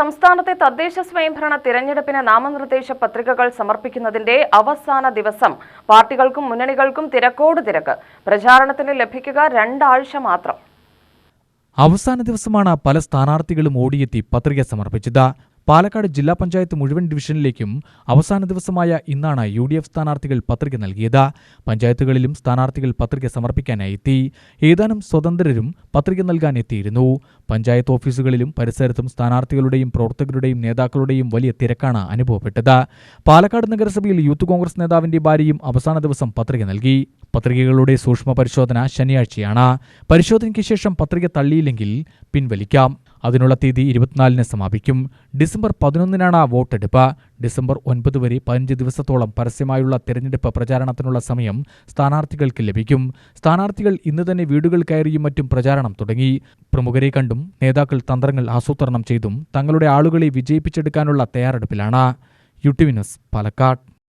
സംസ്ഥാനത്തെ തദ്ദേശ സ്വയംഭരണ തിരഞ്ഞെടുപ്പിന് നാമനിർദ്ദേശ പത്രികകൾ സമർപ്പിക്കുന്നതിന്റെ അവസാന ദിവസം പാർട്ടികൾക്കും മുന്നണികൾക്കും തിരക്കോട് തിരക്ക്. പ്രചാരണത്തിന് ലഭിക്കുക രണ്ടാഴ്ച മാത്രം. അവസാന ദിവസമാണ് പല സ്ഥാനാർത്ഥികളും ഓടിയെത്തി പത്രിക സമർപ്പിച്ചത്. പാലക്കാട് ജില്ലാ പഞ്ചായത്ത് മുഴുവൻ ഡിവിഷനിലേക്കും അവസാന ദിവസമായ ഇന്നാണ് യു ഡി എഫ് സ്ഥാനാർത്ഥികൾ പത്രിക നൽകിയത്. പഞ്ചായത്തുകളിലും സ്ഥാനാർത്ഥികൾ പത്രിക സമർപ്പിക്കാനായി എത്തി. ഏതാനും സ്വതന്ത്രരും പത്രിക നൽകാൻ എത്തിയിരുന്നു. പഞ്ചായത്ത് ഓഫീസുകളിലും പരിസരത്തും സ്ഥാനാർത്ഥികളുടെയും പ്രവർത്തകരുടെയും നേതാക്കളുടെയും വലിയ തിരക്കാണ് അനുഭവപ്പെട്ടത്. പാലക്കാട് നഗരസഭയിൽ യൂത്ത് കോൺഗ്രസ് നേതാവിന്റെ ഭാര്യയും അവസാന ദിവസം പത്രിക നൽകി. പത്രികകളുടെ സൂക്ഷ്മ പരിശോധന ശനിയാഴ്ചയാണ്. പരിശോധനയ്ക്ക് ശേഷം പത്രിക തള്ളിയില്ലെങ്കിൽ പിൻവലിക്കാം. അതിനുള്ള തീയതി ഇരുപത്തിനാലിന് സമാപിക്കും. ഡിസംബർ പതിനൊന്നിനാണ് വോട്ടെടുപ്പ്. ഡിസംബർ ഒൻപത് വരെ പതിനഞ്ച് ദിവസത്തോളം പരസ്യമായുള്ള തെരഞ്ഞെടുപ്പ് പ്രചാരണത്തിനുള്ള സമയം സ്ഥാനാർത്ഥികൾക്ക് ലഭിക്കും. സ്ഥാനാർത്ഥികൾ ഇന്ന് തന്നെ വീടുകൾ കയറിയും മറ്റും പ്രചാരണം തുടങ്ങി. പ്രമുഖരെ കണ്ടും നേതാക്കൾ തന്ത്രങ്ങൾ ആസൂത്രണം ചെയ്തും തങ്ങളുടെ ആളുകളെ വിജയിപ്പിച്ചെടുക്കാനുള്ള തയ്യാറെടുപ്പിലാണ്. യു പാലക്കാട്.